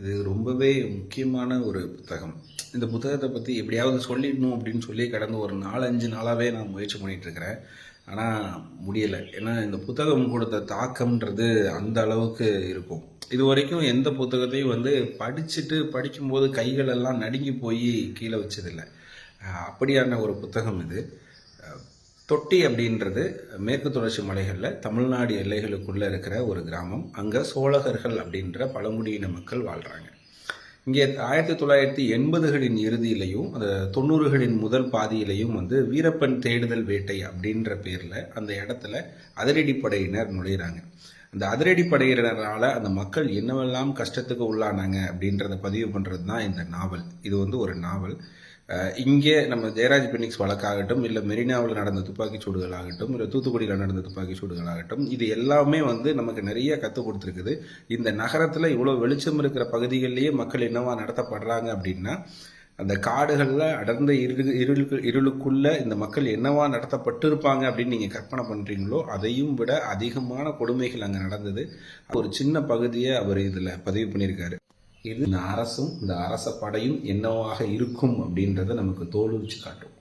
இது ரொம்பவே முக்கியமான ஒரு புத்தகம். இந்த புத்தகத்தை பற்றி எப்படியாவது சொல்லிடணும் அப்படின்னு சொல்லி கடந்த ஒரு நாலஞ்சு நாளாகவே நான் முயற்சி பண்ணிகிட்ருக்கிறேன் ஆனால் முடியலை. ஏன்னா இந்த புத்தகம் கொடுத்த தாக்கம்ன்றது அந்த அளவுக்கு இருக்கும். இது வரைக்கும் எந்த புத்தகத்தையும் வந்து படிச்சுட்டு படிக்கும்போது கைகளெல்லாம் நடுங்கி போய் கீழே வச்சதில்லை. அப்படியான ஒரு புத்தகம் இது. தொட்டி அப்படின்றது மேற்கு தொடர்ச்சி மலைகளில் தமிழ்நாடு எல்லைகளுக்குள்ளே இருக்கிற ஒரு கிராமம். அங்கே சோழகர்கள் அப்படின்ற பழங்குடியின மக்கள் வாழ்கிறாங்க இங்கே ஆயிரத்தி தொள்ளாயிரத்தி எண்பதுகளின் இறுதியிலையும் அந்த தொண்ணூறுகளின் முதல் பாதியிலையும் வந்து வீரப்பன் தேடுதல் வேட்டை அப்படின்ற பேரில் அந்த இடத்துல அதிரடிப்படையினர் நுழையிறாங்க. அந்த அதிரடிப்படையினரால் அந்த மக்கள் என்னவெல்லாம் கஷ்டத்துக்கு உள்ளானாங்க அப்படின்றத பதிவு பண்ணுறது தான் இந்த நாவல். இது வந்து ஒரு நாவல். இங்கே நம்ம ஜெயராஜ் பெனிக்ஸ் வழக்காகட்டும் இல்லை மெரினாவில் நடந்த துப்பாக்கிச் சூடுகளாகட்டும் இல்லை தூத்துக்குடியில் நடந்த துப்பாக்கிச் சூடுகளாகட்டும் இது எல்லாமே வந்து நமக்கு நிறைய கற்றுக் கொடுத்துருக்குது. இந்த நகரத்தில் இவ்வளோ வெளிச்சம் இருக்கிற பகுதிகளிலேயே மக்கள் என்னவா நடத்தப்படுறாங்க அப்படின்னா அந்த காடுகளில் அடர்ந்த இரு இருளுக்கு இருளுக்குள்ள இந்த மக்கள் என்னவா நடத்தப்பட்டிருப்பாங்க அப்படின்னு நீங்கள் கற்பனை பண்ணுறீங்களோ அதையும் விட அதிகமான கொடுமைகள் அங்கே நடந்தது. ஒரு சின்ன பகுதியை அவர் இதில் பதிவு பண்ணியிருக்காரு. இது இந்த அரசும் இந்த அரச படையும் என்னவாக இருக்கும் அப்படின்றத நமக்கு தோலுரிச்சு காட்டும்.